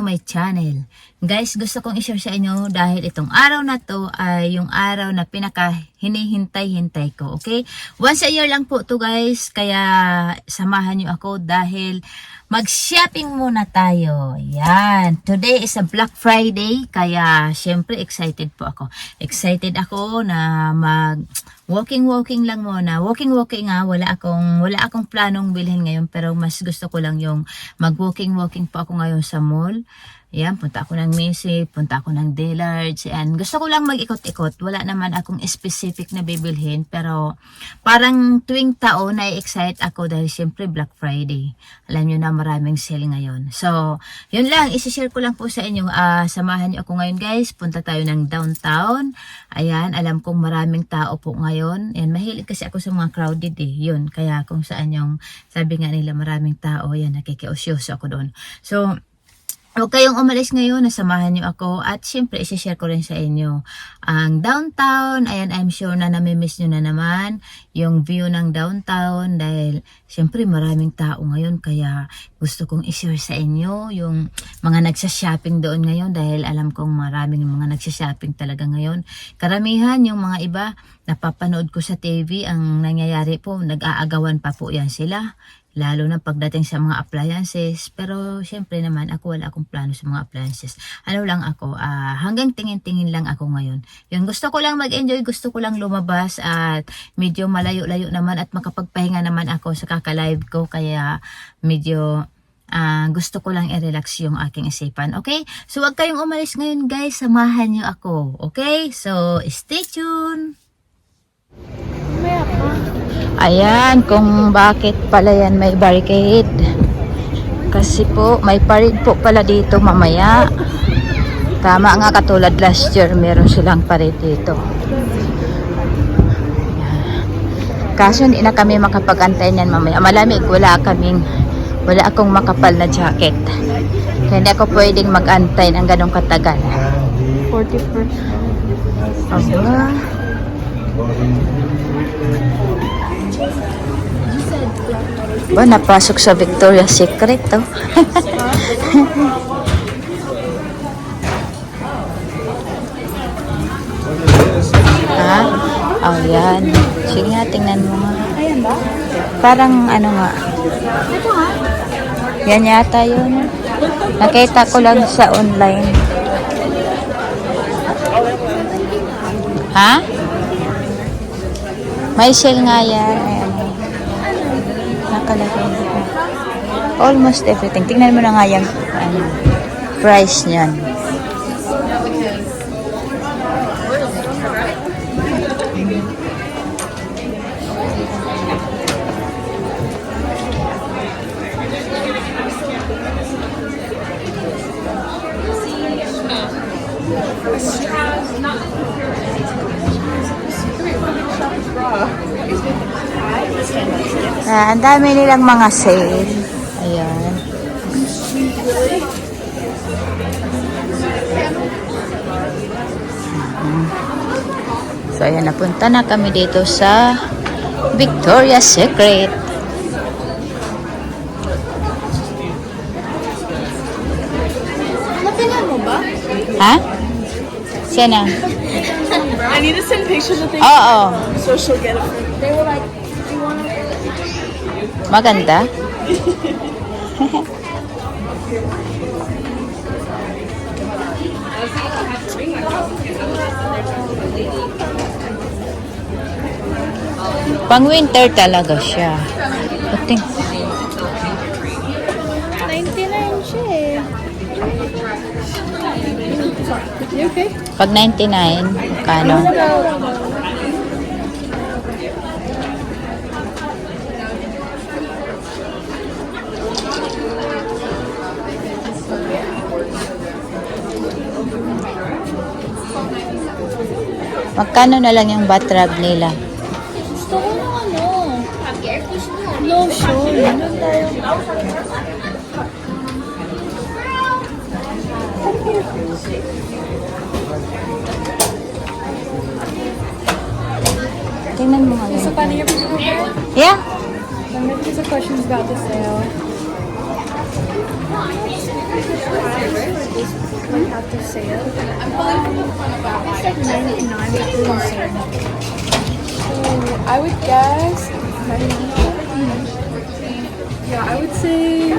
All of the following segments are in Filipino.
to my channel. Guys, gusto kong i-share sa inyo dahil itong araw na to ay yung araw na pinaka hinihintay-hintay ko, okay? Once a year lang po to guys, kaya samahan niyo ako dahil mag-shopping muna tayo. Yan. Today is a Black Friday, kaya syempre excited po ako. Excited ako na mag walking walking lang muna. Walking walking nga, wala akong wala akong planong bilhin ngayon pero mas gusto ko lang yung mag walking walking po ako ngayon sa mall. Yan, punta ako ng Macy, punta ako ng Dillard's, and gusto ko lang mag-ikot-ikot. Wala naman akong specific na bibilhin, pero parang tuwing taon na excite ako dahil siyempre Black Friday. Alam nyo na maraming sale ngayon. So, yun lang, isishare ko lang po sa inyo. Ah, samahan nyo ako ngayon guys, punta tayo ng downtown. Ayan, alam kong maraming tao po ngayon. And mahilig kasi ako sa mga crowded eh. Yun, kaya kung saan yung sabi nga nila maraming tao, yan, nakikiosyoso ako doon. So, Huwag kayong umalis ngayon, nasamahan niyo ako at syempre isi-share ko rin sa inyo ang downtown. Ayan, I'm sure na namimiss niyo na naman yung view ng downtown dahil syempre maraming tao ngayon kaya gusto kong i-share sa inyo yung mga nagsha-shopping doon ngayon dahil alam kong maraming mga nagsha-shopping talaga ngayon. Karamihan yung mga iba napapanood ko sa TV ang nangyayari po, nag-aagawan pa po yan sila lalo na pagdating sa mga appliances. Pero syempre naman, ako wala akong plano sa mga appliances. Ano lang ako, ah, hanggang tingin-tingin lang ako ngayon. Yun, gusto ko lang mag-enjoy, gusto ko lang lumabas at medyo malayo-layo naman at makapagpahinga naman ako sa kaka-live ko. Kaya medyo ah, gusto ko lang i-relax yung aking isipan. Okay? So, wag kayong umalis ngayon guys. Samahan niyo ako. Okay? So, stay tuned! Ayan, kung bakit pala yan may barricade. Kasi po, may parade po pala dito mamaya. Tama nga katulad last year, meron silang parade dito. Kaso hindi na kami makapag-antay niyan mamaya. Malamig, wala kaming, wala akong makapal na jacket. Kaya hindi ako pwedeng mag-antay ng ganong katagal. 41st. Aba. Ba, napasok sa Victoria's Secret, oh. ha? Oh, yan. Sige nga, tingnan mo nga. Ayan ba? Parang ano nga. Ito nga. Yan yata yun. Nakita ko lang sa online. Ha? May sale nga yan. Ayan. Nakalagay. Almost everything. Tingnan mo na nga yung ano, price niyan. Ah, ang dami nilang mga sale. Ayan. Mhm. So, ayan, napunta na kami dito sa Victoria's Secret. Napilan mo ba? Ha? Sana? I need to send pictures of things Oo. so she'll get it. They were like, do you want to... Maganda. Pang winter talaga siya. Puting. 99 siya eh. You okay? Pag 99, kano? Magkano na lang yung batrab nila? Gusto ko ng ano. Lotion. Ano? Tingnan mo nga So, paano yung? Yeah. Let me see some questions about the sale. Is like after sale. It's like 99 but it's on sale. So I would guess. Yeah, I would say.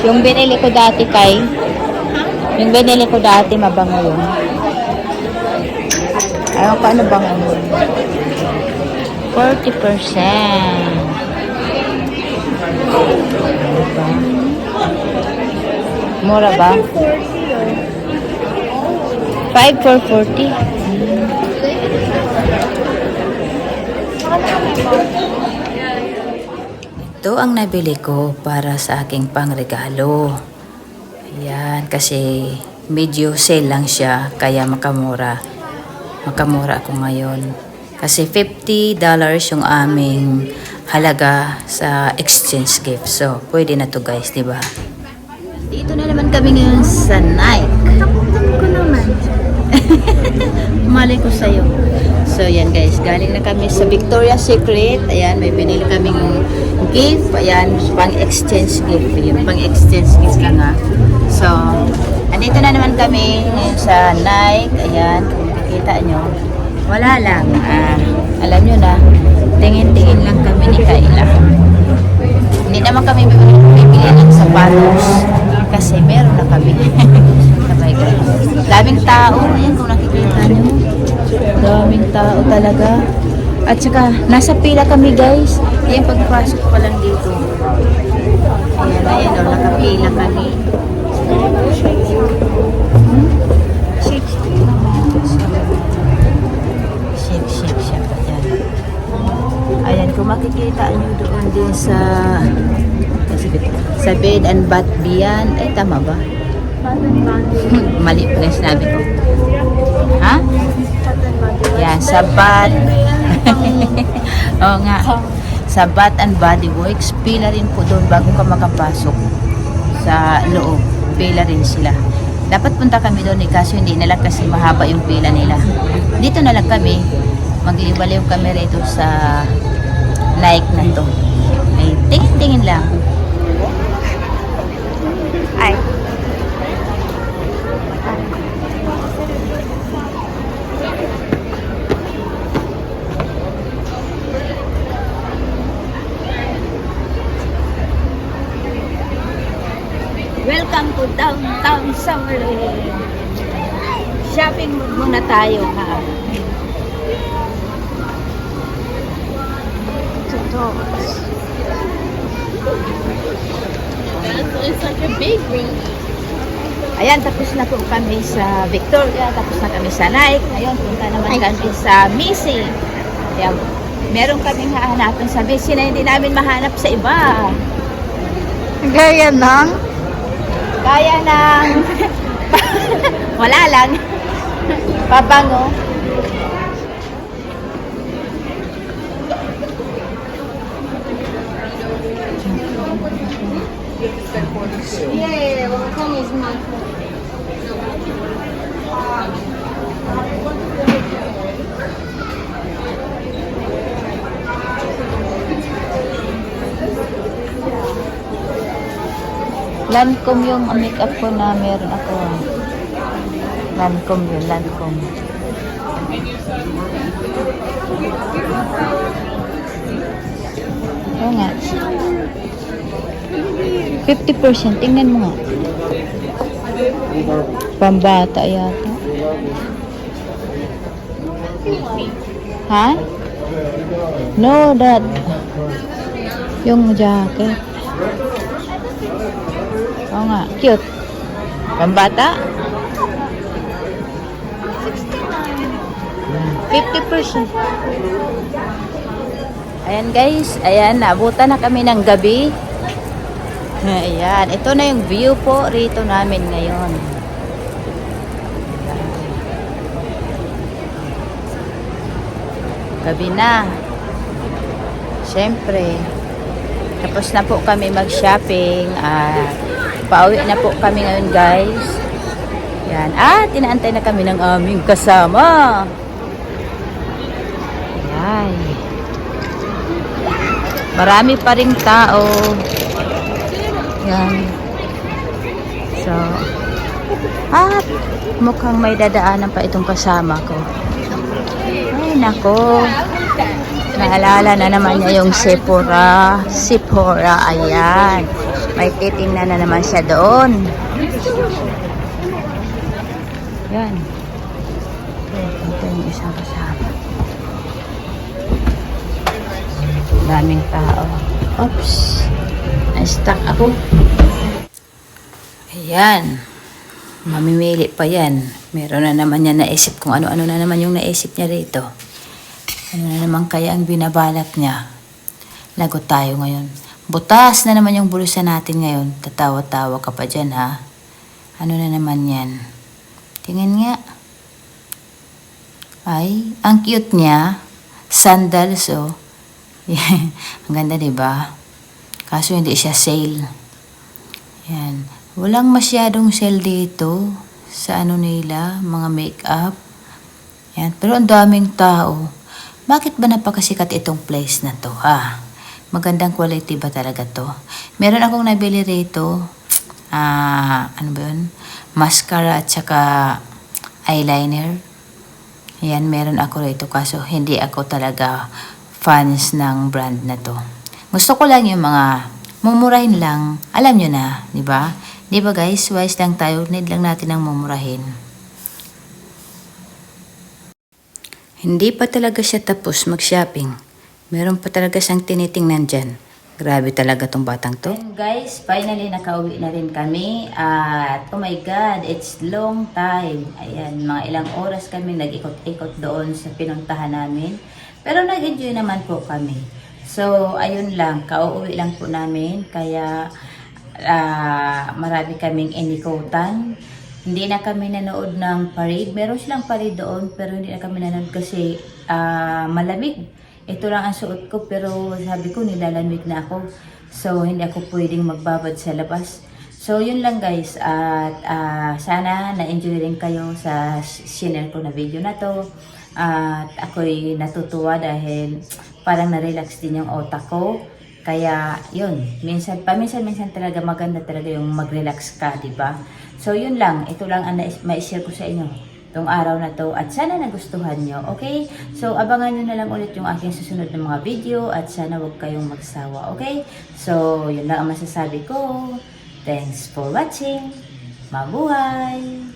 Yung binili ko dati kay, yung binili ko dati mabango yun. Ayaw ko ano bang ano. 40%. Diba? Mura ba? 40 or 5 for 40. Ito ang nabili ko para sa aking pangregalo. Ayan, kasi medyo sale lang siya, kaya makamura. Makamura ako ngayon. Kasi $50 yung aming halaga sa exchange gift. So, pwede na to guys, di ba? Dito na naman kami ngayon sa Nike. Takot ko naman. Malay ko sa'yo. So, yan guys. Galing na kami sa Victoria's Secret. Ayan, may binili kaming gift. Ayan, pang exchange gift. Yung pang exchange gift lang ha. So, andito na naman kami ngayon sa Nike. Ayan, kung makikita nyo. Wala lang. Ah, alam nyo na, tingin-tingin lang kami ni Kayla. Hindi naman kami bibili, ng sapatos. Kasi meron na kami. Daming tao. Ayan kung nakikita nyo. Daming tao talaga. At saka, nasa pila kami guys. Ayan, pagpasok pa lang dito. Beyond. Ay, tama ba? Mali pala yung sinabi ko. Ha? Yan, sa bath. Oo nga. Sa Bath and Body Works, pila rin po doon bago ka makapasok sa loob. Pila rin sila. Dapat punta kami doon eh, kaso hindi na kasi mahaba yung pila nila. Dito na lang kami. Mag-iibaliw kami rito sa Nike na to. Ay, tingin-tingin lang. Ay. Welcome to downtown Summerlin. Shopping muna tayo ha. It's like a big room. Ayan, tapos na po kami sa Victoria, tapos na kami sa Nike. Ngayon, punta naman kami sa Missy. Ayan, meron kaming hahanapin sa Missy na hindi namin mahanap sa iba. Gaya ng? Kaya ng... Wala lang. Pabango. Yeah, well, come is Lancome yung makeup ko na meron ako. Lancome yun, Lancome. Oo nga. 50%. Tingnan mo nga. Pambata yata. Ha? No, dad. Yung jacket. Oo nga, cute. Pambata? 50%. Ayan guys, ayan, naabutan na kami ng gabi. Ayan, ito na yung view po rito namin ngayon. Gabi na. Siyempre, tapos na po kami mag-shopping. Ah, pauwi na po kami ngayon guys. Yan. Ah, tinaantay na kami ng aming kasama. Ay. Marami pa ring tao. Yan. So, at mukhang may dadaanan pa itong kasama ko. Ay, nako. Naalala na naman niya yung Sephora. Sephora, ayan. May titingnan na naman siya doon. Yan. Ito yung isang kasama. Daming tao. Oops. Na-stuck ako. Ayan. Mamimili pa yan. Meron na naman niya naisip kung ano-ano na naman yung naisip niya rito. Ano na naman kaya ang binabalak niya? Lagot tayo ngayon. Butas na naman yung bulsa natin ngayon. Tatawa-tawa ka pa dyan ha. Ano na naman yan? Tingnan nga. Ay, ang cute niya. Sandals oh. ang ganda 'di ba? Kaso hindi siya sale. Yan. Walang masyadong sale dito sa ano nila, mga makeup. Yan. Pero ang daming tao. Bakit ba napakasikat itong place na to, ha? Magandang quality ba talaga to? Meron akong nabili rito. Ah, ano ba yun? Mascara at saka eyeliner. Yan, meron ako rito kaso hindi ako talaga fans ng brand na to. Gusto ko lang yung mga mumurahin lang. Alam nyo na, di ba? Di ba guys, wise lang tayo. Need lang natin ng mumurahin. Hindi pa talaga siya tapos mag-shopping. Meron pa talaga siyang tinitingnan dyan. Grabe talaga tong batang to. guys, finally nakauwi na rin kami. At oh my God, it's long time. Ayan, mga ilang oras kami nag-ikot-ikot doon sa pinuntahan namin. Pero nag-enjoy naman po kami. So, ayun lang, kauuwi lang po namin. Kaya ah, marami kaming inikutan. Hindi na kami nanood ng parade. Meron silang parade doon, pero hindi na kami nanood kasi ah, malamig. Ito lang ang suot ko, pero sabi ko nilalamig na ako. So, hindi ako pwedeng magbabad sa labas. So, yun lang guys. At ah, sana na-enjoy rin kayo sa sinare ko na video na to. At ako'y natutuwa dahil parang na-relax din yung otak ko. Kaya, yun. Minsan, paminsan-minsan talaga maganda talaga yung mag-relax ka, di ba? So, yun lang. Ito lang ang ma-share ko sa inyo itong araw na to at sana nagustuhan nyo, okay? So, abangan nyo na lang ulit yung aking susunod na mga video at sana wag kayong magsawa, okay? So, yun lang ang masasabi ko. Thanks for watching. Mabuhay!